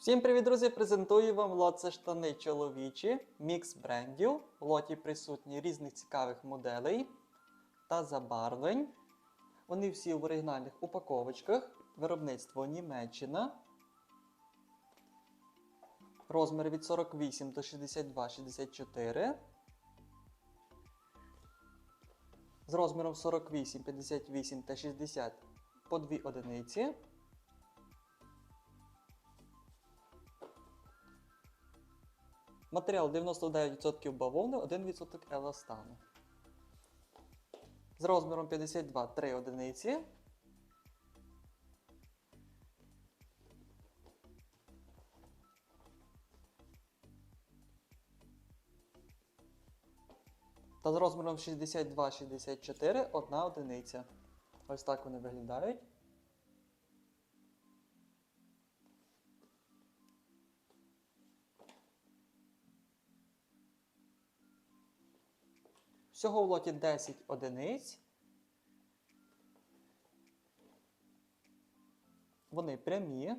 Всім привіт, друзі! Презентую вам лот штани чоловічі, мікс брендів. В лоті присутні різних цікавих моделей та забарвлень. Вони всі в оригінальних упаковочках. Виробництво Німеччина. Розмір від 48 до 62-64. З розміром 48, 58 та 60 по 2 одиниці. Матеріал 99% бавовни, 1% еластану. З розміром 52 3 одиниці. Та з розміром 62-64 одна одиниця. Ось так вони виглядають. Всього в лоті 10 одиниць. Вони прямі.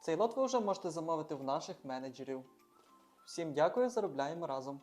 Цей лот ви вже можете замовити в наших менеджерів. Всім дякую, заробляємо разом!